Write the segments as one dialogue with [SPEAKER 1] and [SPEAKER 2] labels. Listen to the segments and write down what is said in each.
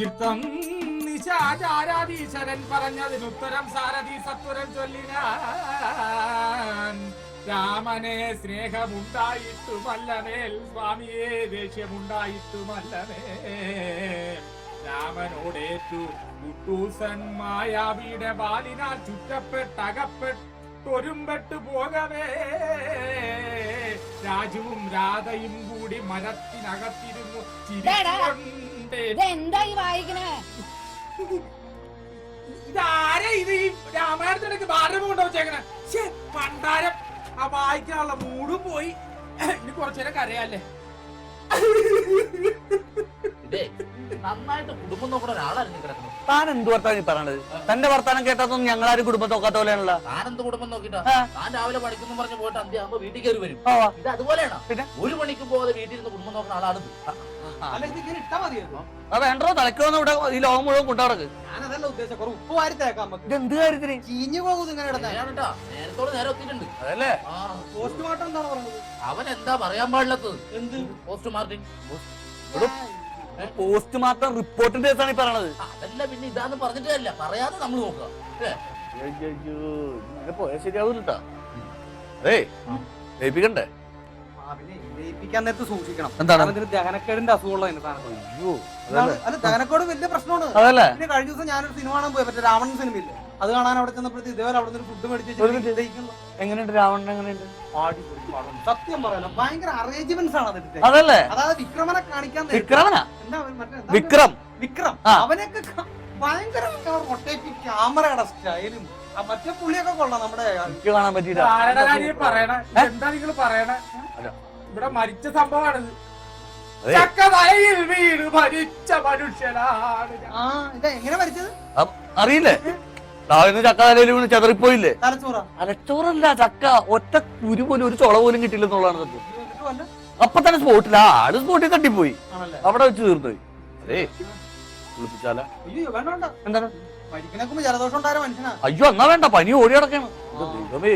[SPEAKER 1] ചിത്തം നിശാചാരാധീശ്വരൻ പറഞ്ഞതിനുത്തരം സാരഥി സത്വരം ചൊല്ലിന രാമനെ സ്നേഹമുണ്ടായിട്ടുമല്ലമേൽ സ്വാമിയെ ദേഷ്യമുണ്ടായിട്ടുമല്ലമേ. രാമനോടേറ്റു കുട്ടൂസൻ മായാവിയുടെ ബാലിനാൽ ചുറ്റപ്പെട്ടകപ്പെട്ടൊരുമ്പെട്ടു പോകവേ. രാജുവും രാധയും കൂടി മരത്തിനകത്തിരുന്നു ചിരിച്ചുകൊണ്ടേ
[SPEAKER 2] ഇതെന്താ ഈ വായിക്കണേ?
[SPEAKER 1] ഇതാരെ ഇത് ഈ രാമായണത്തിനൊക്കെ ബാലരമ കൊണ്ടു വെച്ചേക്കണേ? ശ്ശേ, പണ്ടാരം ആ വായിക്കാനുള്ള മൂടും പോയി. ഇനി കുറച്ചേരം കരയാല്ലേ?
[SPEAKER 3] നന്നായിട്ട് കുടുംബം നോക്കുന്ന ഒരാളായിരുന്നു കിടക്കുന്നത്.
[SPEAKER 4] താൻ എന്ത് വർത്താനം ഈ പറയണത്? തന്റെ വർത്താനം കേട്ടതൊന്നും ഞങ്ങളാരും കുടുംബം നോക്കാത്ത പോലെയാണല്ലോ.
[SPEAKER 3] കുടുംബം നോക്കിട്ടാ. താൻ രാവിലെ പഠിക്കുന്നു പറഞ്ഞ് പോയിട്ട് അന്ത്യ ആകുമ്പോ വീട്ടിൽ കയറി വരും. ഇത് അതുപോലെയാണ്?
[SPEAKER 4] പിന്നെ?
[SPEAKER 3] ഒരു മണിക്ക് പോകാതെ വീട്ടിൽ നിന്ന് കുടുംബം നോക്കുന്ന ആളാണ്
[SPEAKER 4] വേണ്ടോ തലക്കൊന്ന് ഇവിടെ ഈ ലോകം മുഴുവൻ കൊണ്ടുനടക്ക്
[SPEAKER 5] ഞാനതല്ല ഉദ്ദേശം കുറെ ഉപ്പ് നമുക്ക്.
[SPEAKER 4] ഇത് എന്ത് കാര്യത്തിന്?
[SPEAKER 5] ചീഞ്ഞു പോകും ഇങ്ങനെ
[SPEAKER 3] കേട്ടാ നേരത്തോട് നേരെ ഒത്തിട്ടുണ്ട്
[SPEAKER 4] അതല്ലേ?
[SPEAKER 3] ആ.
[SPEAKER 5] പോസ്റ്റ്മോർട്ടം എന്താണ് പറഞ്ഞത്?
[SPEAKER 3] അവൻ എന്താ പറയാൻ പാടില്ലാത്തത്?
[SPEAKER 5] എന്ത്?
[SPEAKER 3] പോസ്റ്റ് മാർട്ടിൻ
[SPEAKER 4] പോസ്റ്റ്മോർട്ടം റിപ്പോർട്ടിന്റെ കേസാണ് ഈ പറയണത്.
[SPEAKER 3] അതല്ല പിന്നെ ഇതാന്ന് പറഞ്ഞിട്ടല്ല പറയാതെ നമ്മൾ നോക്കുക. അല്ലേ?
[SPEAKER 4] ശരിയാവൂലട്ടാ. അതേ ലയിപ്പിക്കണ്ടേ?
[SPEAKER 5] ആ, പിന്നെ ലയിപ്പിക്കാൻ നേരത്ത് സൂക്ഷിക്കണം.
[SPEAKER 4] എന്താണ്?
[SPEAKER 5] കാരണം ഇതിന് ദഹനക്കേടിന്റെ അസുഖമുള്ള
[SPEAKER 4] അയ്യോ
[SPEAKER 5] അല്ല ദഹനക്കേട് വലിയ പ്രശ്നമാണ്.
[SPEAKER 4] അതല്ലേ?
[SPEAKER 5] പിന്നെ കഴിഞ്ഞ ദിവസം ഞാനൊരു സിനിമ കാണാൻ പോയി മറ്റേ രാവണൻ സിനിമ ഇല്ല അത് കാണാൻ അവിടെ ചെന്നപ്പോഴത്തെ ഇതേപോലെ അവിടെ നിന്ന് ഫുഡ് മേടിച്ച്.
[SPEAKER 4] എങ്ങനെയുണ്ട് രാവണൻ? എങ്ങനെയുണ്ട്?
[SPEAKER 5] പടം. സത്യം പറയാലോ ഭയങ്കര അറേഞ്ച്മെന്റ്സ് ആണ് അതിന്റെ.
[SPEAKER 4] അതല്ലേ?
[SPEAKER 5] അതായത് വിക്രമനെ കാണിക്കാൻ നേരത്ത്
[SPEAKER 4] വിക്രമനാ?
[SPEAKER 5] എന്താ അവൻ മറ്റേ എന്താ
[SPEAKER 4] വിക്രം.
[SPEAKER 5] വിക്രം.
[SPEAKER 4] ആ.
[SPEAKER 5] അവനൊക്കെ ക- ഭയങ്കര ക്യാമറയുടെ സ്റ്റൈലും ആ മറ്റേ പുള്ളിയൊക്കെ കൊള്ളാം നമ്മുടെ
[SPEAKER 4] എനിക്ക് കാണാൻ പറ്റിയില്ല.
[SPEAKER 1] ആരുടെ കാര്യം പറയണ? എന്താ നിങ്ങൾ പറയണേ?
[SPEAKER 4] അല്ല.
[SPEAKER 1] ഇവിടെ മരിച്ച സംഭവമാണിത്. ചക്കതയിൽ വീട് മരിച്ച മനുഷ്യനാണ്
[SPEAKER 5] ആ ഇത് എങ്ങനെ
[SPEAKER 4] മരിച്ചത്? അറിയില്ലേ? താഴ്ന്ന് ചക്ക തലയിൽ വീണ് ചെതറിപ്പോയില്ലേ?
[SPEAKER 5] തലച്ചോറ.
[SPEAKER 4] അലച്ചോറല്ല ചക്ക. ഒറ്റ കുരു പോലും ഒരു ചുള പോലും കിട്ടില്ല എന്നുള്ളതാണ് സത്യം. അപ്പൊ തന്നെ സ്പോട്ടിൽ ആ ആൾ സ്പോട്ടിൽ തട്ടിപ്പോയി. അവിടെ വെച്ച് തീർന്നു അതേ. കുളിപ്പിച്ചാല. എന്താണ്? അയ്യോ എന്നാ വേണ്ട. പനി ഓടി കിടക്കണം ദൈവമേ.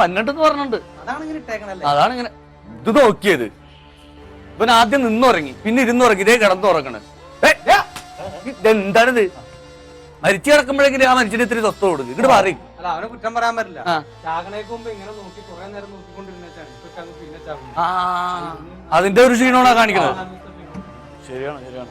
[SPEAKER 4] വന്നിട്ടെന്ന് പറഞ്ഞിട്ടുണ്ട്.
[SPEAKER 5] അതാണ് ഇങ്ങനെ
[SPEAKER 4] ഇത് നോക്കിയത്. ഇവൻ ആദ്യം നിന്നുറങ്ങി പിന്നെ ഇരുന്നുറങ്ങി ഇതേ കിടന്നുറങ്ങണ് ഇതെന്താണിത്? മരിച്ചു കിടക്കുമ്പോഴെങ്കിലും ആ മനുഷ്യന് ഇത്തിരി സ്വസ്ഥ കൊടുക്കും. ഇങ്ങോട്ട് മാറി.
[SPEAKER 5] അല്ല അവനെ കുറ്റം പറയാൻ പറ്റില്ല.
[SPEAKER 4] ആ.
[SPEAKER 5] ചാകണേക്ക് മുമ്പ് ഇങ്ങനെ നോക്കി കുറെ നേരം
[SPEAKER 4] അതിന്റെ ഒരു ക്ഷീണമാണ് കാണിക്കുന്നത്. ശരിയാണ് ശരിയാണ്.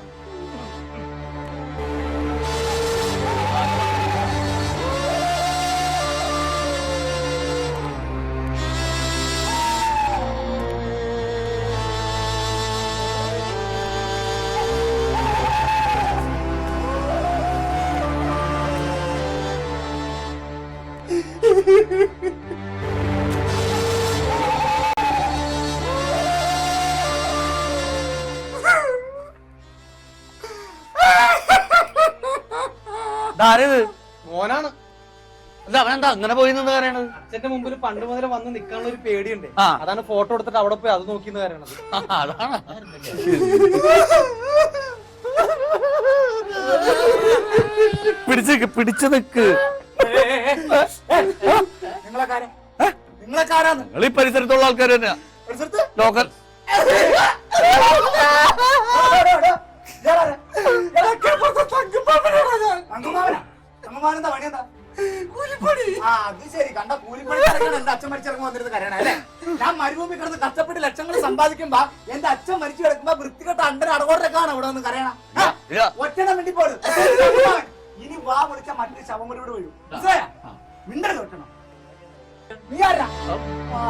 [SPEAKER 5] മോനാണ്.
[SPEAKER 4] അല്ല അവനെന്താ അങ്ങനെ പോയി നിന്ന് പറയണത്?
[SPEAKER 5] അച്ഛന്റെ മുമ്പിൽ പണ്ട് മുതൽ വന്ന് നിൽക്കാനുള്ള ഒരു പേടിയുണ്ട്.
[SPEAKER 4] ആ.
[SPEAKER 5] അതാണ് ഫോട്ടോ എടുത്തിട്ട് അവിടെ പോയി അത് നോക്കി എന്ന്
[SPEAKER 4] പറയണത്. അതാണ്. പിടിച്ച് പിടിച്ചു നിക്ക്.
[SPEAKER 3] കാരാന്ന്
[SPEAKER 4] നിങ്ങൾ ഈ പരിസരത്തുള്ള ആൾക്കാർ തന്നെയാ. ലോക്കൽ.
[SPEAKER 6] ആ, അത് ശരി. കണ്ട കൂലിപ്പണി എന്റെ അച്ഛൻ മരിച്ചിറങ്ങി വന്നിരുന്ന് കരയണ അല്ലേ? ഞാൻ മരുഭൂമി കിടന്ന് കഷ്ടപ്പെട്ട് ലക്ഷങ്ങൾ സമ്പാദിക്കുമ്പോ എന്റെ അച്ഛൻ മരിച്ചു കിടക്കുമ്പോ വൃത്തികെട്ട അണ്ടര അടകോടൊക്കെയാണ് ഇവിടെ ഒന്ന് കരയണ. ഒറ്റണം വേണ്ടി പോലും ഇനി വാ വിളിച്ച മറ്റൊരു ശവം കൂടി ഇവിടെ വീഴും. മനസ്സിലായോ? മിണ്ടരുത് ഒറ്റണം നീ ആരാ ആ.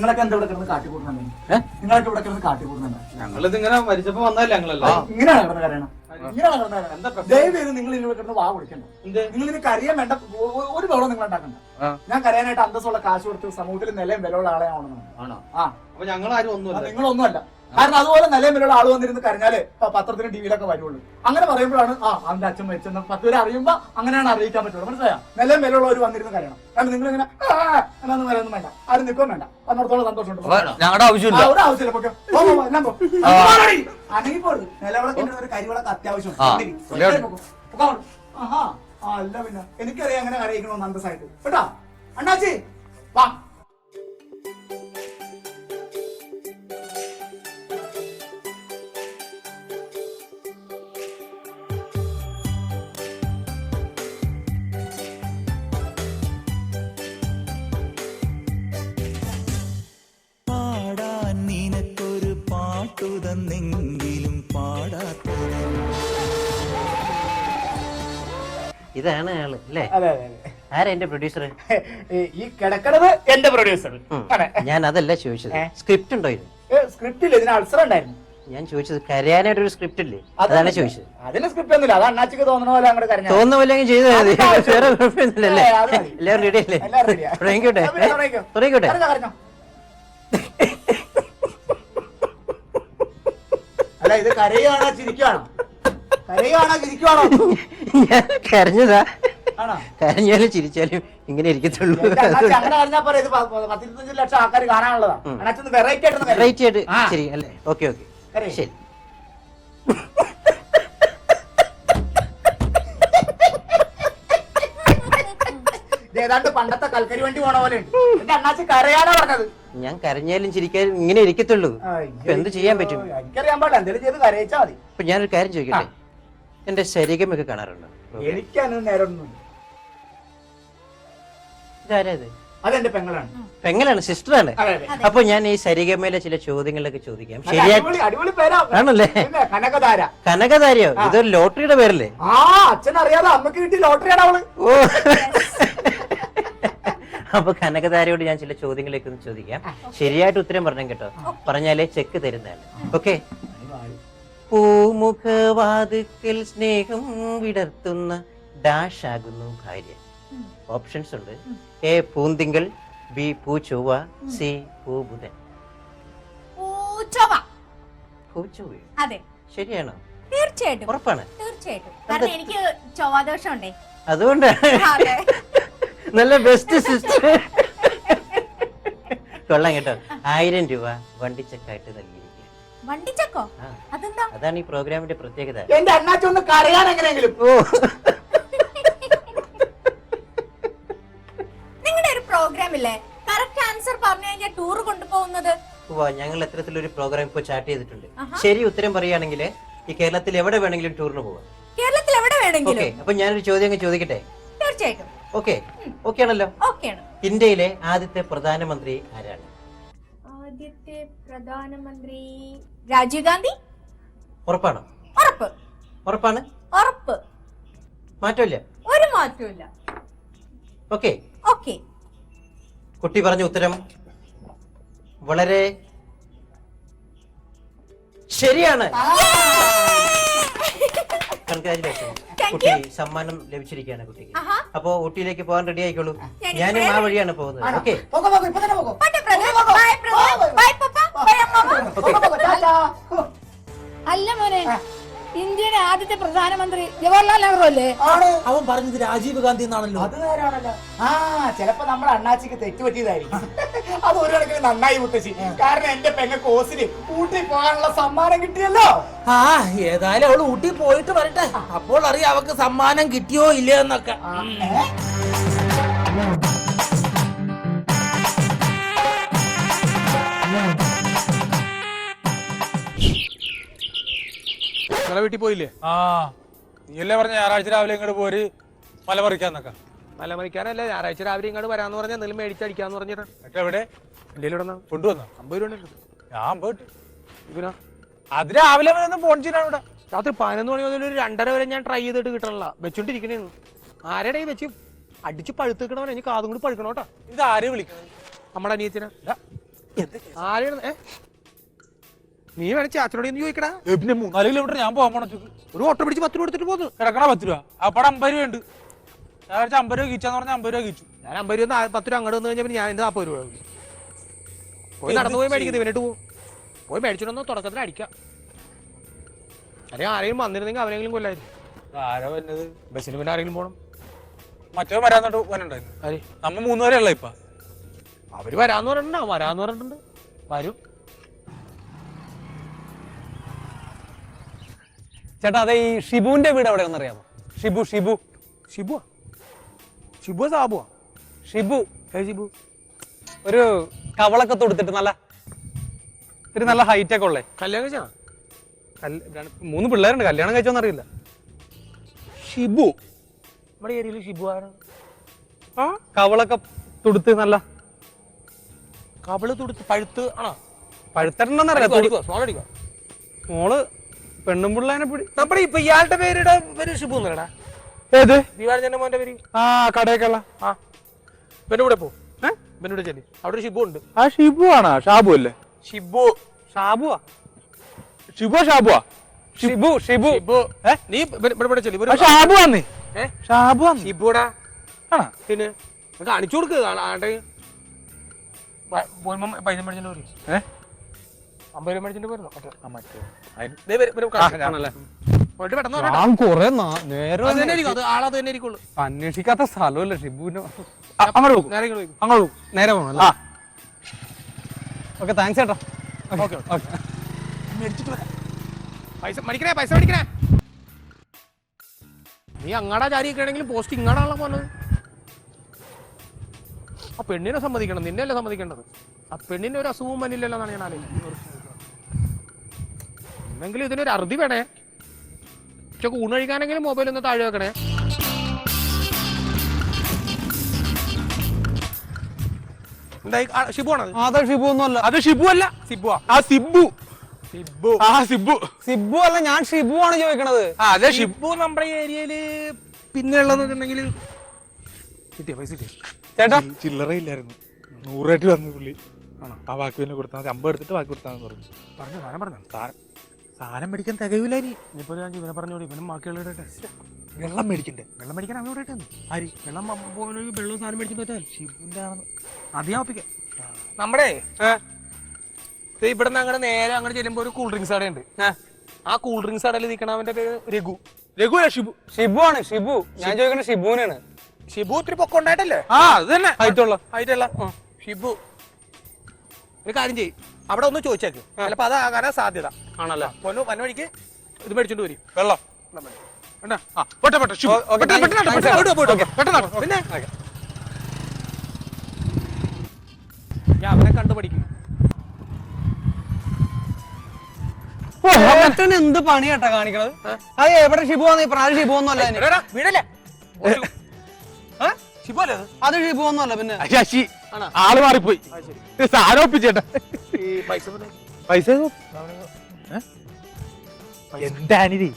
[SPEAKER 6] നിങ്ങളൊക്കെ എന്താ ഇവിടെ കിടന്ന് കാട്ടിക്കൂട്ടുന്നുണ്ട് നിങ്ങളൊക്കെ ഇവിടെ കിടന്ന് കാട്ടിക്കൂട്ടുന്നുണ്ട്
[SPEAKER 5] ഞങ്ങളിത് ഇങ്ങനെ മരിച്ചപ്പോ വന്നതല്ലേ ഞങ്ങളല്ല?
[SPEAKER 6] ഇങ്ങനെയാണ് കിടന്ന് കരയണം. ഇങ്ങനെയാണ് കിടന്ന് കരയണം.
[SPEAKER 5] എന്താ പ്രശ്നം?
[SPEAKER 6] ദയവേത് നിങ്ങൾ ഇവിടെ കിടന്ന് വാ വിളിക്കണ്ട? നിങ്ങൾ ഇതിന് കരയാൻ വേണ്ട ഒരു ബഹളം നിങ്ങൾ ഉണ്ടാക്കണ്ട. ഞാൻ കരയാനായിട്ട് അന്തസ്സുള്ള കാശ് കൊടുത്ത് സമൂഹത്തിൽ നിലയും വിലയുള്ള ആളെ
[SPEAKER 3] ആണോ?
[SPEAKER 6] ആ.
[SPEAKER 5] അപ്പൊ ഞങ്ങൾ ആരും
[SPEAKER 6] ഒന്നുമല്ല.
[SPEAKER 5] ഒന്നുമില്ല
[SPEAKER 6] നിങ്ങളൊന്നുമല്ല. കാരണം അതുപോലെ നിലവിലുള്ള ആൾ വന്നിരുന്ന് കരഞ്ഞാൽ പത്രത്തിന് ടിവിയിലൊക്കെ വരുള്ളൂ. അങ്ങനെ പറയുമ്പോഴാണ് ആ അവന്റെ അച്ഛൻ മരിച്ചെന്ന് പത്ത് പേര് അറിയുമ്പോ അങ്ങനെയാണ് അറിയിക്കാൻ പറ്റുള്ളൂ. മനസ്സിലായോ? മേലുള്ളവർ വന്നിരുന്ന് കരയണം. കാരണം നിങ്ങൾ ഇങ്ങനെ എന്നൊന്നും വരൊന്നും വേണ്ട. ആരും നിൽക്കും വേണ്ട. അന്നോടത്തോളം സന്തോഷമുണ്ട്.
[SPEAKER 7] ഞങ്ങളുടെ ആവശ്യമില്ല.
[SPEAKER 6] ഒരു ആവശ്യമില്ല. പൊക്കോ. പോ, പോ, പോ, എല്ലാം പോ.
[SPEAKER 7] ആ.
[SPEAKER 6] അനങ്ങി പോരുത് നിലവിളക്കിന്റെ ഒരു കരിവിളക്ക് അത്യാവശ്യം.
[SPEAKER 7] ആ.
[SPEAKER 6] ആഹാ. അല്ല പിന്നെ. എനിക്കറിയാം അങ്ങനെ അറിയിക്കണോ അന്തസ്സായിട്ട്. കേട്ടോ? അണ്ണാച്ചി വാ.
[SPEAKER 8] ഇതാണ് ആൾ അല്ലേ? ആരാ എന്റെ പ്രൊഡ്യൂസർ
[SPEAKER 6] ഈ- കിടക്കണത് എന്റെ പ്രൊഡ്യൂസർ
[SPEAKER 8] ഞാൻ അതല്ല ചോദിച്ചത്. സ്ക്രിപ്റ്റ് ഉണ്ടോ ഇത്?
[SPEAKER 6] സ്ക്രിപ്റ്റിൽ ഇതിന് അൾസർ ഉണ്ടായിരുന്നു.
[SPEAKER 8] ഞാൻ ചോദിച്ചത് കരയാനായിട്ട് ഒരു സ്ക്രിപ്റ്റ് ഇല്ലേ? അതാണ് ചോദിച്ചത്.
[SPEAKER 6] അതിന് സ്ക്രിപ്റ്റ് ഒന്നുമില്ല. അത് അണ്ണാച്ചിക്ക് തോന്നണ പോലെ അങ്ങോട്ട് കരഞ്ഞാ.
[SPEAKER 8] തോന്നുന്ന പോലെ അങ്ങ് ചെയ്താൽ മതി. വേറെ കുഴപ്പമൊന്നുമില്ലല്ലേ. എല്ലാവരും റെഡി അല്ലേ. തുടങ്ങിക്കോട്ടെ. തുടങ്ങിക്കോട്ടെ.
[SPEAKER 6] അല്ല ഇത് കരയാണോ ചിരിക്കുവാണോ? കരയുവാണോ ചിരിക്കുവാണോ?
[SPEAKER 8] ഞാൻ കരഞ്ഞതാ.
[SPEAKER 6] ആണോ?
[SPEAKER 8] കരഞ്ഞാലും ചിരിച്ചാലും ഇങ്ങനെ ഇരിക്കത്തുള്ളൂ.
[SPEAKER 6] അങ്ങനെ ഇത് പത്തിരുപത്തഞ്ച് ലക്ഷം ആൾക്കാർ കാണാനുള്ളതാ. വെറൈറ്റി ആയിട്ടൊന്ന്
[SPEAKER 8] വെറൈറ്റി ആയിട്ട് ശരി അല്ലേ? ഓക്കെ ഓക്കെ ശരി.
[SPEAKER 6] ഏതാണ്ട് പണ്ടത്തെ കൽക്കരി വണ്ടി പോണ പോലെ ഉണ്ട്. എന്റെ അണ്ണാച്ചി കരയാനാ പറഞ്ഞത്.
[SPEAKER 8] ഞാൻ കരഞ്ഞാലും ചിരിക്കാനും ഇങ്ങനെ ഇരിക്കത്തുള്ളൂ. എന്ത് ചെയ്യാൻ പറ്റും?
[SPEAKER 6] എനിക്കറിയാൻ പാടില്ല. എന്തെങ്കിലും ചെയ്ത് കരയിച്ചാ മതി.
[SPEAKER 8] ഇപ്പൊ ഞാനൊരു കാര്യം ചോദിക്കട്ടെ? എന്റെ ശരീരമൊക്കെ കാണാറുണ്ട്?
[SPEAKER 6] എനിക്ക് നേരമൊന്നും അതെന്റെ പെങ്ങളാണ്.
[SPEAKER 8] പെങ്ങളാണ് സിസ്റ്ററാണ്. അപ്പൊ ഞാൻ ഈ സരിഗമയിലെ ചില ചോദ്യങ്ങളൊക്കെ ചോദിക്കാം.
[SPEAKER 6] ശരിയാണല്ലേ
[SPEAKER 8] ആണല്ലേ?
[SPEAKER 6] കനകധാര.
[SPEAKER 8] കനകധാരയോ? ഇതൊരു ലോട്ടറിയുടെ പേരല്ലേ?
[SPEAKER 6] ആ അച്ഛൻ അറിയാതെ അമ്മയ്ക്ക് കിട്ടി ലോട്ടറിയാണ് അവൾ.
[SPEAKER 8] ഓ. അപ്പൊ കനകധാരയോട് ഞാൻ ചില ചോദ്യങ്ങളൊക്കെ ഒന്ന് ചോദിക്കാം. ശരിയായിട്ട് ഉത്തരം പറഞ്ഞു കേട്ടോ. പറഞ്ഞാലേ ചെക്ക് തരുന്നതാണ്. ഓക്കെ? പൂമുഖവാതുക്കൽ സ്നേഹം വിടർത്തുന്ന ഡാഷ് ആകുന്നു ഭാര്യ ഓപ്ഷൻസ് ഉണ്ട്. എ പൂന്തിങ്കൾ ബി പൂ ചൊവ്വ സി
[SPEAKER 9] പൂ
[SPEAKER 8] ബുധൻ
[SPEAKER 9] അതെ.
[SPEAKER 8] ശരിയാണോ?
[SPEAKER 9] തീർച്ചയായിട്ടും.
[SPEAKER 8] ഉറപ്പാണ്.
[SPEAKER 9] തീർച്ചയായിട്ടും. കാരണം എനിക്ക് ചൊവ്വാദോഷം ഉണ്ടേ
[SPEAKER 8] അതുകൊണ്ട്.
[SPEAKER 9] അതെ.
[SPEAKER 8] നല്ല ബെസ്റ്റ് സിസ്റ്റർ കൊള്ളാം കേട്ടോ. ആയിരം രൂപ വണ്ടിച്ചക്കായിട്ട് നൽകിയിരിക്കുക
[SPEAKER 9] വണ്ടിച്ചക്കോ. അതെന്താ?
[SPEAKER 8] അതാണ് ഈ പ്രോഗ്രാമിന്റെ പ്രത്യേകത.
[SPEAKER 6] എന്റെ അണ്ണാച്ചി ഒന്ന് കരയാൻ എങ്ങനെയെങ്കിലും.
[SPEAKER 9] നിങ്ങളുടെ ഒരു പ്രോഗ്രാം ഇല്ലേ കറക്റ്റ് ആൻസർ പറഞ്ഞു കഴിഞ്ഞാൽ ടൂർ കൊണ്ടുപോകുന്നത്?
[SPEAKER 8] ഞങ്ങൾ ഒരു പ്രോഗ്രാം ഇപ്പോൾ ചാറ്റ് ചെയ്തിട്ടുണ്ട്. ശരി ഉത്തരം പറയുകയാണെങ്കിൽ ഈ കേരളത്തിൽ എവിടെ വേണമെങ്കിലും ടൂറിന് പോവാം.
[SPEAKER 9] കേരളത്തിൽ എവിടെ
[SPEAKER 8] ഓക്കെ
[SPEAKER 9] വേണമെങ്കിലും
[SPEAKER 8] അപ്പൊ ഞാനൊരു ചോദ്യം അങ്ങ് ചോദിക്കട്ടെ?
[SPEAKER 9] തീർച്ചയായിട്ടും.
[SPEAKER 8] ഓക്കെ ഓക്കെ ആണല്ലോ
[SPEAKER 9] ഓക്കെയാണ്.
[SPEAKER 8] ഇന്ത്യയിലെ ആദ്യത്തെ പ്രധാനമന്ത്രി ആരാണ്?
[SPEAKER 9] ആദ്യത്തെ പ്രധാനമന്ത്രി രാജീവ് ഗാന്ധി?
[SPEAKER 8] ഉറപ്പാണോ?
[SPEAKER 9] ഉറപ്പ്.
[SPEAKER 8] ഉറപ്പാണ്?
[SPEAKER 9] ഉറപ്പ്.
[SPEAKER 8] മാറ്റമില്ല?
[SPEAKER 9] ഒരു മാറ്റമില്ല
[SPEAKER 8] ഓക്കെ.
[SPEAKER 9] ഓക്കെ.
[SPEAKER 8] കുട്ടി പറഞ്ഞ ഉത്തരം വളരെ ശരിയാണ്. കൺഗ്രാചുലേഷൻ കുട്ടി സമ്മാനം ലഭിച്ചിരിക്കുകയാണ് കുട്ടിക്ക്. അപ്പൊ ഊട്ടിയിലേക്ക് പോകാൻ റെഡി ആയിക്കോളൂ. ഞാനും ആ വഴിയാണ് പോകുന്നത്? ഓക്കെ.
[SPEAKER 2] അല്ല മോനെ ഇന്ത്യയുടെ ആദ്യത്തെ പ്രധാനമന്ത്രി ജവഹർലാൽ നെഹ്റു അല്ലേ?
[SPEAKER 10] അവൻ പറഞ്ഞത് രാജീവ് ഗാന്ധി എന്നാണല്ലോ.
[SPEAKER 6] അത് നേരാണല്ലോ. ആ ചിലപ്പോ നമ്മുടെ അണ്ണാച്ചിക്ക് തെറ്റുപറ്റിയതായിരിക്കും. അത് ഒരു കണക്കിന് നന്നായി മുത്തശ്ശി. കാരണം എന്റെ പെങ്ങ കോസിന് ഊട്ടി പോകാനുള്ള സമ്മാനം കിട്ടിയല്ലോ.
[SPEAKER 10] ആ ഏതായാലും അവൾ ഊട്ടി പോയിട്ട് വരട്ടെ. അപ്പോൾ അറിയാം അവക്ക് സമ്മാനം കിട്ടിയോ ഇല്ലയോ എന്നൊക്കെ.
[SPEAKER 11] വീട്ടിൽ പോയില്ലേ
[SPEAKER 1] ആ.
[SPEAKER 11] നീയല്ലേ പറഞ്ഞ ഞായറാഴ്ച രാവിലെ ഇങ്ങോട്ട് പോര്? മലമറിക്കാന്നൊക്കെ. മലമറിക്കാനല്ലേ മല ഞായറാഴ്ച രാവിലെ ഇങ്ങോട്ട് വരാന്ന് പറഞ്ഞാൽ എന്തെങ്കിലും മേടിച്ചടിക്കാന്ന് പറഞ്ഞിട്ട്. എന്നിട്ട് എവിടെ? എന്റെ ഇവിടെ കൊണ്ടുവന്ന? അമ്പത് രൂപ ഞാൻ ഇവനാ? അത് രാവിലെ വന്ന് ഫോൺ ചെയ്യാൻ ഇവിടെ. രാത്രി പതിനൊന്ന് മണി മുതൽ ഒരു രണ്ടര വരെ ഞാൻ ട്രൈ ചെയ്തിട്ട് കിട്ടണില്ല. വെച്ചോണ്ടിരിക്കണേന്ന്. ആരുടെ ഈ വെച്ച് അടിച്ച് പഴുത്ത് കിട്ടണവൻ എനിക്ക് കാതും കൂടി പഴുക്കണോട്ടാ. ഇത് ആരെയും വിളിക്കണം? നമ്മുടെ അനിയത്തിനാ. ആരെയാണ്? ഏ? നീ വേണേ ചാച്ചനോട് എന്ന് ചോദിക്കടാ. ഏ, പിന്നെ മൂന്നാൽ കിലോമീറ്റർ ഞാൻ പോകാൻ പോണ ഒരു ഓട്ടോ പിടിച്ച് പത്ത് രൂപ എടുത്തിട്ട് പോന്നു. കിടക്കണ പത്ത് രൂപ. അപ്പടെ അമ്പത് രൂപ ഉണ്ട് ഞാൻ വിചാരിച്ച അമ്പത് രൂപ കിച്ചാന്ന് പറഞ്ഞാൽ അമ്പത് രൂപ കിച്ചു. ഞാൻ അമ്പത് രൂപ നാ- പത്ത് രൂപ അങ്ങോട്ട് വന്നു കഴിഞ്ഞാൽ ഞാൻ എന്റെ നാൽപ്പത് രൂപ പോയി നടന്നു പോയി മേടിക്കുന്നത് ഇവനിട്ട് പോകും പോയി മേടിച്ചിട്ടൊന്ന് തുടക്കത്തിൽ അടിക്കാം. അല്ലെങ്കിൽ ആരെങ്കിലും വന്നിരുന്നെങ്കിൽ അവരെങ്കിലും കൊല്ലായിരുന്നു. ആരാ വരുന്നത് ബസ്സിന് പിന്നെ ആരെങ്കിലും പോകണം
[SPEAKER 4] മറ്റോ വരാന്നോട്ട് വരണ്ടായിരുന്നു.
[SPEAKER 11] ആര്?
[SPEAKER 4] നമ്മ മൂന്നുപേരല്ല ഇപ്പൊ?
[SPEAKER 11] അവർ വരാന്ന് പറഞ്ഞിട്ടുണ്ടാവും വരാന്ന് പറഞ്ഞിട്ടുണ്ട്. വരും.
[SPEAKER 4] ചേട്ടാ അതെ ഈ ഷിബുവിന്റെ വീട് എവിടെയാണെന്ന് അറിയാമോ ഷിബു ഷിബു.
[SPEAKER 11] ഷിബു ഷിബു സാബുവാ?
[SPEAKER 4] ഷിബു.
[SPEAKER 11] ഷിബു.
[SPEAKER 4] ഒരു കവളൊക്കെ തൊടുത്തിട്ട് നല്ല ഇത്തിരി നല്ല ഹൈറ്റ് ഒക്കെ ഉള്ളേ.
[SPEAKER 11] കല്യാണം കഴിച്ചാ
[SPEAKER 4] മൂന്ന് പിള്ളേരുണ്ട് കല്യാണം കഴിച്ചോന്ന് അറിയില്ല.
[SPEAKER 11] ഷിബു. നമ്മുടെ ഏരിയയിൽ ഷിബു ആണ് ആ?
[SPEAKER 4] കവളൊക്കെ തുടുത്ത് നല്ല
[SPEAKER 11] കവൾ തുടുത്ത് പഴുത്ത് ആണോ? പഴുത്തരണ്ടെന്നറിയാം.
[SPEAKER 4] മോൾ പെണ്ണും പിള്ളേനെ പിടി
[SPEAKER 11] നമ്മുടെ ഇപ്പൊ ഇയാളുടെ പേരുടെ പേര് ഷിബു എന്നല്ലടാ.
[SPEAKER 4] ഏത്?
[SPEAKER 11] ദിവാരജന്റെ മോന്റെ പേര്.
[SPEAKER 4] ആ കടയൊക്കെയുള്ള
[SPEAKER 11] ആ. ഇവന്റെ കൂടെ പോ. ഇവന്റെ കൂടെ ചെല്ലി. അവിടെ ഒരു ഷിബു ഉണ്ട്.
[SPEAKER 4] ആ ഷിബു ആണോ? ഷാബു അല്ലേ?
[SPEAKER 11] ഷിബു
[SPEAKER 4] ഷാബുവാ? ഷിബു ഷാബുവാ? ഷിബു ഷിബു
[SPEAKER 11] ഷിബു നീ ഇവൻ- ഇവിടെ ഇവിടെ ചെല്ലി.
[SPEAKER 4] ആ, ഷാബു ആന്നേ.
[SPEAKER 11] ഏ?
[SPEAKER 4] ഷാബു വന്നേ
[SPEAKER 11] ഷിബുടാ
[SPEAKER 4] ആണോ?
[SPEAKER 11] പിന്നെ ഇത് കാണിച്ചു കൊടുക്ക് ആട്ടെ പൈസ മേടിച്ചിട്ട് വരും.
[SPEAKER 4] ഏ?
[SPEAKER 11] അമ്പത് രൂപ മേടിച്ചിട്ട് പോരുന്നു. മറ്റേ.
[SPEAKER 4] കൊറേ
[SPEAKER 11] ആളത് തന്നെ
[SPEAKER 4] അന്വേഷിക്കാത്ത സ്ഥലമല്ല ഷിബുവിന്? അങ്ങോട്ട് പോകും.
[SPEAKER 11] നേരെ ഇങ്ങോട്ട്
[SPEAKER 4] അങ്ങോട്ട് പോകും. നേരെ പോകണം അല്ലേ? ഓക്കെ താങ്ക്സ് ചേട്ടാ.
[SPEAKER 11] ഓക്കെ പൈസ മേടിക്കണേ പൈസ മേടിക്കണേ. നീ അങ്ങാടാ നിൽക്കണമെങ്കിലും പോസ്റ്റ് ഇങ്ങാടാണല്ലോ പോണത് ആ പെണ്ണിനെ സമ്മതിക്കണം നിന്നെയല്ലേ സമ്മതിക്കേണ്ടത്? ആ പെണ്ണിന് ഒരു അസുഖവും മനില്ലല്ലോ എന്നാണ് ഞാൻ ആലോചിക്കുന്നത്. എന്നെങ്കിലും ഇതിനൊരു അറുതി വേണേ. ഉച്ചയ്ക്ക് ഊണ് കഴിക്കാനെങ്കിലും മൊബൈൽ ഒന്ന് താഴെ വെക്കണേ. ഷിബു
[SPEAKER 4] അതെ ഷിബു
[SPEAKER 11] അത് ഷിബു അല്ല. സിബു
[SPEAKER 4] ആ. സിബു.
[SPEAKER 11] സിബു.
[SPEAKER 4] ആ സിബു. സിബു അല്ല ഞാൻ ഷിബു ആണ് ചോദിക്കണത്.
[SPEAKER 11] ആ അതെ ഷിബു. നമ്മുടെ ഏരിയയിൽ പിന്നെ ഉള്ളതെന്നുണ്ടെങ്കിൽ കിട്ടിയ പൈസ കിട്ടിയ?
[SPEAKER 4] ചേട്ടാ.
[SPEAKER 3] ചില്ലറ ഇല്ലായിരുന്നു. നൂറായിട്ട് വന്നു പുള്ളി. ആ ബാക്കി പിന്നെ കൊടുത്താൽ മതി. അമ്പത് എടുത്തിട്ട് ബാക്കി കൊടുത്താൽ പറഞ്ഞു.
[SPEAKER 11] പറഞ്ഞു താരം പറഞ്ഞു.
[SPEAKER 3] സാധനം സാധനം മേടിക്കാൻ തികയില്ല ഇനി.
[SPEAKER 11] ഇനിയിപ്പോ ഞാൻ ഇവനെ പറഞ്ഞോടി ഇവനും ബാക്കിയുള്ള
[SPEAKER 3] വെള്ളം മേടിക്കണ്ടേ?
[SPEAKER 11] വെള്ളം മേടിക്കാൻ അവനോട് ഇട്ടു ആര്? വെള്ളം വെള്ളം സാധനം മേടിക്കുന്ന
[SPEAKER 3] ശിവന്റെ ആണെന്ന്.
[SPEAKER 11] ഒപ്പിക്കാം. നമ്മുടെ ഇവിടെ നിന്ന് അങ്ങനെ നേരെ അങ്ങനെ ചെല്ലുമ്പോ ഒരു കൂൾ ഡ്രിങ്ക്സ് കടയുണ്ട്. ആ. കൂൾ ഡ്രിങ്ക്സ് കടയിൽ നിൽക്കണവന്റെ പേര് രഘു.
[SPEAKER 3] രഘു അല്ല? ഷിബു.
[SPEAKER 4] ഷിബു. ആണ് ഷിബു. ഞാൻ ചോദിക്കുന്നത് ഷിബുവിനാണ്.
[SPEAKER 11] ഷിബു ഒത്തിരി പൊക്കം ഉണ്ടായിട്ടല്ലേ
[SPEAKER 3] ആ അത് തന്നെ.
[SPEAKER 4] ഹൈറ്റുള്ള
[SPEAKER 11] ആയിട്ടല്ല ഷിബു. ഒരു കാര്യം ചെയ്യും. അവിടെ ഒന്ന് ചോദിച്ചേക്ക്. ചിലപ്പോ അതാകാനാ സാധ്യത.
[SPEAKER 4] ആണല്ലോ?
[SPEAKER 11] പൊന്നു വന്നവഴിക്ക് ഇത് മേടിച്ചോണ്ട് വരും.
[SPEAKER 3] വെള്ളം.
[SPEAKER 11] പിന്നെ? ഞാൻ അവനെ
[SPEAKER 4] എന്ത് പണി കേട്ടാ കാണിക്കണത് അത് എവിടെ ഷിബു ആണ് പ്രായം ഷിബു ഒന്നും അല്ലേ
[SPEAKER 11] വിടല്ലേ? വീടല്ലേ അത്?
[SPEAKER 4] അത് ഷിബു ഒന്നും പിന്നെ?
[SPEAKER 3] ശശി
[SPEAKER 11] ആണോ?
[SPEAKER 3] ആൾ മാറിപ്പോയി.
[SPEAKER 11] ആ, ശരി.
[SPEAKER 3] ഇത് സാധനം ഒപ്പിച്ചേട്ടാ
[SPEAKER 11] ഈ പൈസ.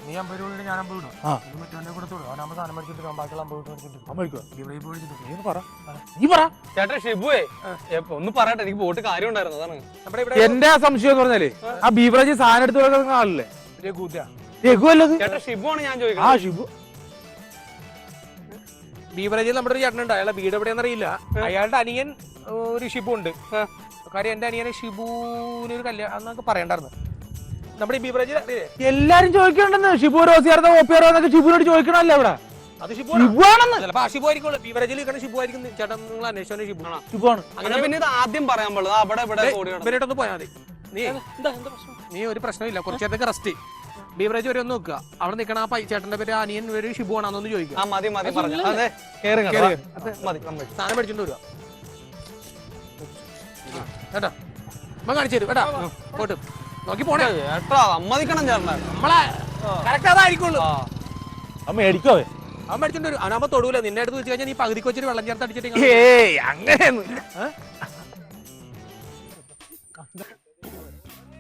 [SPEAKER 11] നീ അമ്പത് രൂപ ഇട്, ഞാൻ അമ്പത് രൂപ
[SPEAKER 3] ആ.
[SPEAKER 11] ഇത് മറ്റവന്റെ കൂടെ തൊടും. അവനാകുമ്പോ സാധനം മേടിച്ചിട്ട് അവൻ ബാക്കിയുള്ള അമ്പത് രൂപ മേടിച്ചിട്ട്? ഇവിടെ മേടിച്ചിട്ട്
[SPEAKER 3] നീ പറ. നീ പറ.
[SPEAKER 4] ചേട്ടാ ഷിബുവേ. എപ്പ- ഒന്ന് പറയട്ടെ. എനിക്ക് പോയിട്ട് കാര്യം ഉണ്ടായിരുന്നു. അതാണ്.
[SPEAKER 11] നമ്മുടെ ഇവിടെ
[SPEAKER 3] എന്റെ ആ സംശയം എന്ന് പറഞ്ഞാലേ ആ. ബീവറേജ് സാധനം എടുത്ത് കൊടുക്കുന്ന ആളല്ലേ?
[SPEAKER 11] രഘുദ്യ
[SPEAKER 3] രഘു അല്ലത്?
[SPEAKER 4] ചേട്ടാ ഷിബു ആണ് ഞാൻ ചോദിക്കുന്നത്.
[SPEAKER 3] ആ ഷിബു.
[SPEAKER 11] ബീവറേജിൽ നമ്മുടെ ഒരു ചേട്ടനുണ്ട്. അയാളെ വീട് എവിടെയാണെന്നറിയില്ല അറിയില്ല. അയാളുടെ അനിയൻ ഒരു ഷിബു ഉണ്ട് കാര്യം എന്റെ അനിയനെ ഷിബുവിന് ഒരു കല്യാണം എന്നൊക്കെ പറയണ്ടായിരുന്നു. നമ്മുടെ ഈ ബീവറേജിൽ
[SPEAKER 3] എല്ലാരും ചോദിക്കണ്ടെന്ന്. ഷിബു റോസിയാർന്നോ ഓപ്പിയാറോ എന്നൊക്കെ ഷിബുവിനോട് ചോദിക്കണല്ലേ ഇവിടെ.
[SPEAKER 11] അത് ഷിബു
[SPEAKER 3] ഷിബു ആണെന്ന്
[SPEAKER 11] ചിലപ്പോ ആ ഷിബു ആയിരിക്കുള്ളൂ. ബീവറേജിൽ നിൽക്കുന്ന ഷിബു ആയിരിക്കും. ചേട്ടൻ നിങ്ങൾ അന്വേഷിച്ചു ഷിബു
[SPEAKER 3] ഷിബു. ആണ്
[SPEAKER 4] അങ്ങനെ പിന്നെ ഇത് ആദ്യം പറയാൻ അവിടെ ഇവിടെ
[SPEAKER 11] ഒന്ന് പോയാൽ മതി. നീ നീ ഒരു പ്രശ്നമില്ല കുറച്ചേരത്തേക്ക് റെസ്റ്റ് ബീവറേജ് വരെ ഒന്ന് നോക്കുക. അവിടെ നിൽക്കണ ആ പൈ- ചേട്ടന്റെ പേര് അനിയൻ പേര് ഷിബു ആണെന്നൊന്ന് ചോദിക്കുക.
[SPEAKER 4] ആ മതി മതി പറഞ്ഞു. അതെ കേറി
[SPEAKER 11] കേറി,
[SPEAKER 4] കേറി.
[SPEAKER 11] കേറി.
[SPEAKER 4] മതി നമ്മൾ
[SPEAKER 11] സാധനം മേടിച്ചോണ്ട് വരിക കേട്ടോ? അമ്മ കാണിച്ചു തരും കേട്ടാ? പോട്ട്. നോക്കി പോണേ.
[SPEAKER 4] ചേട്ടാ സമ്മതിക്കണം ചേട്ടനാ.
[SPEAKER 11] നമ്മളെ കറക്റ്റ് അതായിരിക്കുള്ളൂ
[SPEAKER 4] ആ.
[SPEAKER 3] അമ്മ മേടിക്കോ അവൻ?
[SPEAKER 11] മേടിച്ചോണ്ട് വരും. അവനാകുമ്പോ തൊടൂല. നിന്റെ അടുത്ത് വെച്ച് കഴിഞ്ഞാൽ നീ പകുതിക്ക് വെച്ചിട്ട് വെള്ളം ചേർത്ത് അടിച്ചിട്ട് ഇങ്ങ്
[SPEAKER 3] ഏയ്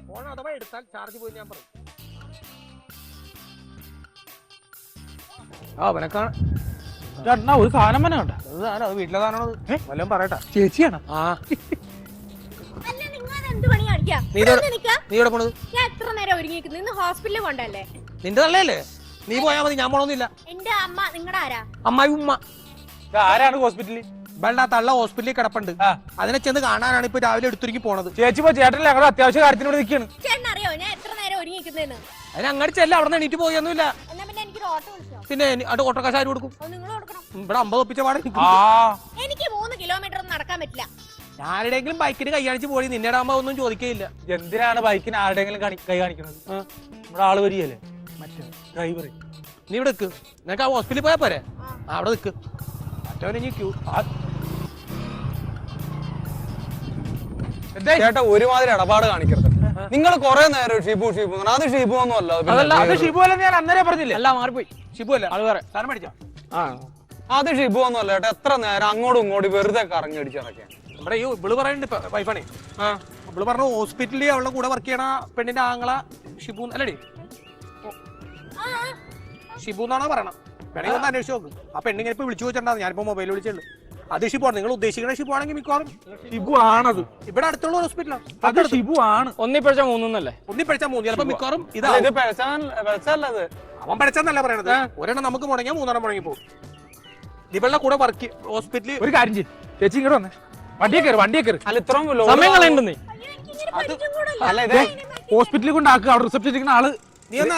[SPEAKER 11] ഫോൺ അഥവാ എടുത്താൽ ചാർജ് പോയി ഞാൻ പറയും. ആ
[SPEAKER 3] ചേട്ടനാ ഒരു സാധനം തന്നെ കണ്ട.
[SPEAKER 11] അത് വീട്ടിലെ സാധനമാണ് വല്ലതും പറയട്ടെ.
[SPEAKER 3] ചേച്ചിയാണ്?
[SPEAKER 11] ആ.
[SPEAKER 9] അല്ല പണി കാണിക്കാ?
[SPEAKER 11] നീ ഇതോടെ-
[SPEAKER 9] ഇവിടെ നിക്കാ?
[SPEAKER 11] നീ ഇവിടെ പോണത്?
[SPEAKER 9] ഞാൻ എത്ര നേരം ഇന്ന് ഹോസ്പിറ്റലിൽ കൊണ്ടല്ലേ?
[SPEAKER 11] നിന്റെ തള്ളയല്ലേ? നീ പോയാ മതി ഞാൻ പോണൊന്നുമില്ല.
[SPEAKER 9] എന്റെ അമ്മ നിങ്ങളുടെ ആരാ?
[SPEAKER 11] അമ്മായി ഉമ്മ.
[SPEAKER 3] ആരാണ് ഹോസ്പിറ്റലിൽ?
[SPEAKER 11] ഇവളുടെ ആ തള്ള ഹോസ്പിറ്റലിൽ കിടപ്പുണ്ട്. അതിനെ ചെന്ന് കാണാനാണ് ഇപ്പൊ രാവിലെ എടുത്തുരുക്കി പോണത്.
[SPEAKER 3] ചേച്ചി പോ ചേട്ടൻ ഞങ്ങളുടെ അത്യാവശ്യ കാര്യത്തിന് ഇവിടെ നിൽക്കുകയാണ്.
[SPEAKER 9] ചേട്ടൻ അറിയോ ഞാൻ എത്ര നേരം ഒരുങ്ങിക്കുന്നതെന്ന്
[SPEAKER 11] അതിന് അങ്ങോട്ട് ചെല്ല അവിടെ നിന്ന് എണീറ്റ് പോയൊന്നുമില്ല.
[SPEAKER 9] എന്നാ പിന്നെ എനിക്കൊരു ഓട്ടോ വിളിച്ചോ?
[SPEAKER 11] പിന്നെ അത് അവിടെ ഓട്ടോക്കാശ് ആര് കൊടുക്കും?
[SPEAKER 9] അത് നിങ്ങൾ കൊടുക്കണം.
[SPEAKER 11] ഇവിടെ അമ്പത് ഒപ്പിച്ച പാടെ
[SPEAKER 3] ആ.
[SPEAKER 9] എനിക്ക് മൂന്ന് കിലോമീറ്റർ ഒന്നും നടക്കാൻ പറ്റില്ല.
[SPEAKER 11] ആരുടെയെങ്കിലും ബൈക്കിന് കൈയാണിച്ച് പോയി നിന്നേടെ അമ്മ ഒന്നും ചോദിക്കയില്ല.
[SPEAKER 3] എന്തിനാണ് ബൈക്കിന് ആരുടെയെങ്കിലും കാണി- കൈ കാണിക്കുന്നത് നമ്മുടെ ആൾ വരികയല്ലേ? മറ്റേ ഡ്രൈവർ
[SPEAKER 11] നീ ഇവിടെ നിൽക്ക് നിനക്ക് ആ ഹോസ്പിറ്റലിൽ പോയാ പോരെ? ആ, അവിടെ നിൽക്ക് മറ്റവനെ ഇനി ക്യൂ
[SPEAKER 4] ചേട്ടാ ഒരുമാതിരി ഇടപാട് കാണിക്കരുത്. നിങ്ങൾ കൊറേ നേരം ഷിബു ഷിബു എന്ന് പറഞ്ഞാ. അത് ഷിബു ഒന്നും അല്ല അത്
[SPEAKER 11] അതല്ല അത്
[SPEAKER 4] വേറെ-
[SPEAKER 11] ഷിബു അല്ല ഞാൻ അന്നേരം പറഞ്ഞില്ലേ? അല്ല മാറിപ്പോയി. ഷിബു അല്ല. അത് വേറെ. സാധനം മേടിച്ചോ?
[SPEAKER 4] അത് ഷിബു ഒന്നും അല്ല ചേട്ടാ എത്ര നേരം അങ്ങോട്ടും ഇങ്ങോട്ടും വെറുതെ കറങ്ങി അടിച്ചിറക്കാൻ
[SPEAKER 11] നമ്മുടെ ഈ ഇവൾ പറയുന്നുണ്ട് വൈഫാണേ. ആ. ഇവൾ പറഞ്ഞു ഹോസ്പിറ്റലിൽ അവളുടെ കൂടെ വർക്ക് ചെയ്യണ പെണ്ണിന്റെ ആങ്ങള ഷിബു അല്ലടി.
[SPEAKER 9] ആ
[SPEAKER 11] ഷിബു എന്നാണോ പറയണം വേണമെങ്കിൽ ഒന്ന് അന്വേഷിച്ച് നോക്ക്. ആ പെണ്ണിങ്ങനെ ഇപ്പൊ വിളിച്ചു വെച്ചിട്ടുണ്ടാവും ഞാനിപ്പോ മൊബൈൽ വിളിച്ചുള്ളൂ അത് ഷിബു ആണ് നിങ്ങൾ ഉദ്ദേശിക്കുന്ന ഷിബു ആണെങ്കിൽ മിക്കവാറും
[SPEAKER 3] ഷിബു ആണത്
[SPEAKER 11] ഇവിടെ അടുത്തുള്ള ഹോസ്പിറ്റലാണ്
[SPEAKER 3] അത് ഷിബു ആണ്
[SPEAKER 2] ഒന്നിപ്പഴിച്ച മൂന്നല്ലേ
[SPEAKER 11] ഒന്നി പഠിച്ചാൽ മൂന്ന്. ചിലപ്പോ മിക്കവാറും ഇതാ
[SPEAKER 4] അത്
[SPEAKER 11] അവൻ പഠിച്ചെന്നല്ല പറയണത്. ഒരെണ്ണം നമുക്ക് മുടങ്ങിയാൽ മൂന്നെണ്ണം മുടങ്ങി പോകും. ഇവളുടെ കൂടെ വർക്ക് ഹോസ്പിറ്റലിൽ
[SPEAKER 3] ഒരു കാര്യം ചെയ്യും. ചേച്ചി ഇങ്ങോട്ട് വന്നേ. വണ്ടിയെ കയറി വണ്ടിയെ കയറി
[SPEAKER 4] അല്ല ഇത്രയും
[SPEAKER 2] സമയം. കളയണ്ടെന്നേ.
[SPEAKER 3] ഹോസ്പിറ്റലിൽ കൊണ്ടാക്കുക. അവിടെ റിസപ്ഷൻ ഇരിക്കുന്ന ആൾ
[SPEAKER 11] നീ എന്നാ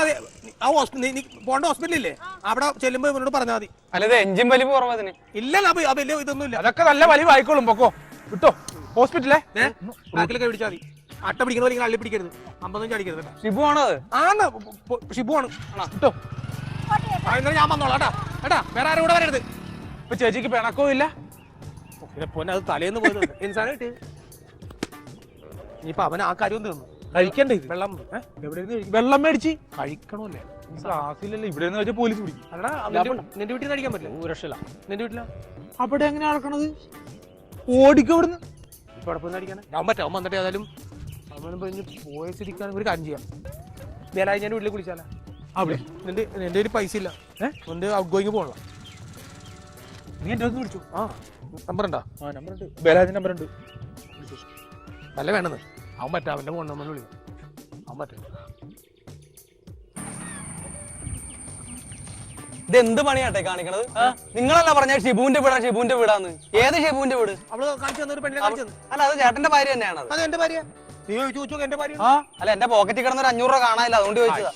[SPEAKER 11] ആ ഹോസ്പിറ്റൽ പോണ്ട ഹോസ്പിറ്റലില്ലേ അവിടെ ചെല്ലുമ്പോ ഇവനോട് പറഞ്ഞാൽ മതി.
[SPEAKER 4] അല്ല എഞ്ചിൻ വലിവ് കുറവതിന്
[SPEAKER 11] ഇല്ല അപ്പൊ വലിയ ഇതൊന്നും ഇല്ല
[SPEAKER 3] അതൊക്കെ നല്ല വലിവ് ആയിക്കോളും പൊക്കോ. കിട്ടോ ഹോസ്പിറ്റലേ
[SPEAKER 11] ബാക്കിലൊക്കെ പിടിച്ചാൽ മതി. അട്ട പിടിക്കുന്ന പോലെ അള്ളി പിടിക്കരുത് അമ്പതൊന്നും അടിക്കരുത്
[SPEAKER 4] ഷിബു ആണ്
[SPEAKER 11] ആന്നാ. ഷിബു ആണ്. കിട്ടോ ഞാൻ വന്നോളാം കേട്ടാ. വേറെ ആരും കൂടെ വരരുത്.
[SPEAKER 3] ഇപ്പൊ ചേച്ചിക്ക് പിണക്കവും ഇല്ല?
[SPEAKER 11] പിന്നെ പൊന്നെ അത് തലേന്ന് പോയത്. ഇൻസാനായിട്ട് ഇനിയിപ്പൊ അവൻ ആ കാര്യം തീർന്നു.
[SPEAKER 3] കഴിക്കണ്ടേ ഇത്?
[SPEAKER 11] വെള്ളം
[SPEAKER 3] എവിടെ വെള്ളം മേടിച്ച്
[SPEAKER 11] കഴിക്കണമല്ലേ?
[SPEAKER 3] ക്ലാസ്സിലല്ലേ ഇവിടെ നിന്ന് വെച്ചാൽ പോലീസ് പിടിക്കും.
[SPEAKER 11] നിന്റെ വീട്ടിൽ നിന്ന് കഴിക്കാൻ പറ്റില്ല?
[SPEAKER 2] രക്ഷയില്ല
[SPEAKER 11] നിന്റെ വീട്ടിലാ?
[SPEAKER 3] അവിടെ എങ്ങനെ നടക്കണത്? ഓടിക്കും ഇവിടുന്ന്.
[SPEAKER 11] ഇപ്പൊ അവിടെ പോയി അടിക്കാൻ ഞാൻ പറ്റാം അവൻ വന്നിട്ട് ഏതായാലും അവൻ പോയി പോയ സ്ഥിതിക്കാണെങ്കിൽ ഒരു കാര്യം ചെയ്യാം. വേലായി ഞാൻ വീട്ടിൽ കുളിച്ചാലാ?
[SPEAKER 3] അവിടെ.
[SPEAKER 11] നിന്റെ നിന്റെ ഒരു പൈസ ഇല്ല. ഏഹ് നിന്റെ ഔട്ട് ഗോയിങ് പോകണം
[SPEAKER 3] നീ വിളിച്ചു
[SPEAKER 11] ആ നമ്പർ ഉണ്ടോ
[SPEAKER 3] ആ. നമ്പർ ഉണ്ട് ബലാജ് നമ്പർ ഉണ്ട്
[SPEAKER 11] നല്ല വേണമെന്ന് അവൻ പറ്റാ അവന്റെ ഫോൺ നമ്മൾ വിളിക്കും അവൻ പറ്റും.
[SPEAKER 4] ഇത് എന്ത് പണിയാട്ടെ കാണിക്കണത്? നിങ്ങളല്ല പറഞ്ഞ ഷിബുവിന്റെ വീടാ ഷിബുവിന്റെ വീടാന്ന്. ഏത് ഷിബുവിന്റെ വീട്?
[SPEAKER 11] അവൾ കാണിച്ചു തന്നൊരു പെണ്ണിനെ കാണിച്ചു തന്നു.
[SPEAKER 4] അല്ല അത് ചേട്ടന്റെ ഭാര്യ തന്നെയാണ്
[SPEAKER 11] അത്. എന്റെ ഭാര്യ. നീ ചോദിച്ചു എന്റെ ഭാര്യ.
[SPEAKER 3] ആ?
[SPEAKER 4] അല്ല എന്റെ പോക്കറ്റിൽ കിടന്ന ഒരു അഞ്ഞൂറ് രൂപ കാണാനില്ല അതുകൊണ്ട് ചോദിച്ചതാ.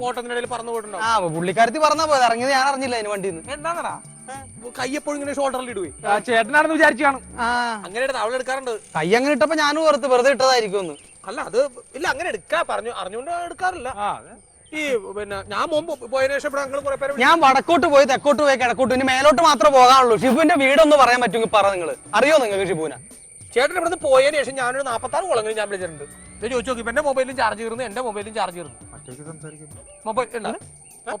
[SPEAKER 11] പോട്ടത്തിനിടയിൽ പറഞ്ഞു പോയിട്ടുണ്ടോ?
[SPEAKER 4] ആ പുള്ളിക്കാരത്തി പറഞ്ഞാ പോയത് ഇറങ്ങിയത് ഞാൻ അറിഞ്ഞില്ല അതിന് വണ്ടിന്ന്.
[SPEAKER 11] എന്താന്നടാ കൈ എപ്പോഴും ഇങ്ങനെ ഷോൾഡറിൽ ഇടുവേ.
[SPEAKER 3] ആ, ചേട്ടനാണെന്ന് വിചാരിച്ചു കാണും.
[SPEAKER 4] ആ.
[SPEAKER 11] അങ്ങനെ എടുത്ത് അവൾ എടുക്കാറുണ്ട്.
[SPEAKER 4] കൈ അങ്ങനെ ഇട്ടപ്പോ ഞാനും ഓർത്ത് വെറുതെ ഇട്ടതായിരിക്കും ഒന്ന്.
[SPEAKER 11] അല്ല അത് ഇല്ല അങ്ങനെ എടുക്കാ പറഞ്ഞു അറിഞ്ഞുകൊണ്ട് എടുക്കാറില്ല.
[SPEAKER 3] ആ
[SPEAKER 11] ഈ പിന്നെ ഞാൻ മുമ്പ് പോയതിനു ശേഷം ഇവിടെ ഞങ്ങൾ കുറെ പേര്
[SPEAKER 4] ഞാൻ വടക്കോട്ട് പോയി തെക്കോട്ട് പോയി കിടക്കോട്ട്. ഇനി മേലോട്ട് മാത്രമേ പോകാനുള്ളൂ ഷിബുവിന്റെ വീടൊന്നും പറയാൻ പറ്റുമെങ്കിൽ പറ നിങ്ങൾ അറിയോ നിങ്ങൾക്ക് ഷിബുവിനെ?
[SPEAKER 11] ചേട്ടൻ ഇവിടുന്ന് പോയതിനു ശേഷം ഞാനൊരു നാപ്പത്താറ് കുളങ്ങൾ ഞാൻ വിളിച്ചിട്ടുണ്ട്. ഇത് ചോദിച്ചു നോക്കി എന്റെ മൊബൈലും ചാർജ് കയറുന്നു എന്റെ മൊബൈലും ചാർജ് കയറുന്നു മൊബൈൽ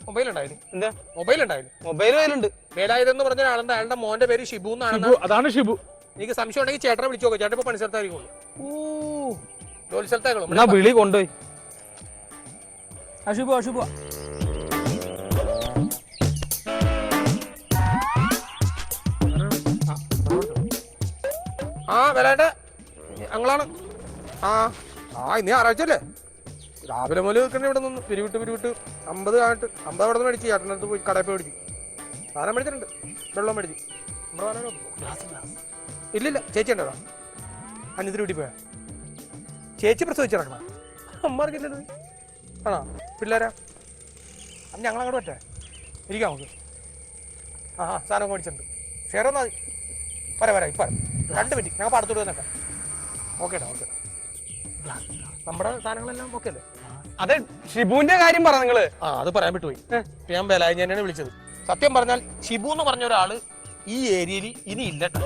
[SPEAKER 11] മൊബൈൽ ഉണ്ടായിരുന്നു
[SPEAKER 4] എന്താ
[SPEAKER 11] മൊബൈൽ ഉണ്ടായിരുന്നു
[SPEAKER 4] മൊബൈൽ കയ്യിലുണ്ട്
[SPEAKER 11] വേലായുധം പറഞ്ഞ ആളുണ്ട് അയാളുടെ മോന്റെ പേര് ഷിബു എന്നാണ്
[SPEAKER 3] ഷിബു അതാണ് ഷിബു
[SPEAKER 11] എനിക്ക് സംശയം ഉണ്ടെങ്കിൽ ചേട്ടനെ വിളിച്ചു നോക്കാം ചേട്ടൻ ഇപ്പൊ പണി സ്ഥലത്തായിരിക്കും ജോലി സ്ഥലത്തായിരിക്കും
[SPEAKER 4] വിളി കൊണ്ടുപോയി
[SPEAKER 2] അശുഭ അശുഭ
[SPEAKER 11] ആ വരാട്ടെ ഞങ്ങളാണ് ആ ആ ഇന്ന് ഞായറാഴ്ച അല്ലേ രാവിലെ മുതൽ നിൽക്കണ ഇവിടെ നിന്ന്? പിരിവിട്ട് പിരിവിട്ട്. അമ്പത് ആയിട്ട്. അമ്പത് അവിടെ നിന്ന് മേടിച്ച്. ചേട്ടന്റെ അടുത്ത് പോയി കടയിൽ പോയി മേടിച്ചു സാധനം മേടിച്ചിട്ടുണ്ട്. വെള്ളം മേടിച്ചു. ഇല്ലില്ല. ചേച്ചി ഉണ്ടോ? അനിയത്തിന് വീട്ടിൽ പോയാ. ചേച്ചി പ്രസവിച്ചിറക്കണം അമ്മമാർക്കില്ലത് ആണോ? പിള്ളേരാ? അന്ന് ഞങ്ങൾ അങ്ങോട്ട് പറ്റേ ഇരിക്കാം നമുക്ക് ആ ആ സാധനം മേടിച്ചിട്ടുണ്ട്. ഷെയർ എന്നാൽ മതി. വരാം വരാം. ഇപ്പം രണ്ട് മിനിറ്റ്. ഞങ്ങൾ പടത്തോട്ട് വന്നേക്കാം. ഓക്കേടാ ഓക്കെ നമ്മുടെ സാധനങ്ങളെല്ലാം ഓക്കെ അല്ലേ?
[SPEAKER 4] അതെ ഷിബുവിന്റെ കാര്യം പറ നിങ്ങൾ.
[SPEAKER 11] ആ അത് പറയാൻ വിട്ടുപോയി. ഞാൻ ബലായഞ്ഞാനാണ് വിളിച്ചത്. സത്യം പറഞ്ഞാൽ ഷിബു എന്ന് പറഞ്ഞ ഒരാൾ ഈ ഏരിയയിൽ ഇനി ഇല്ലട്ടോ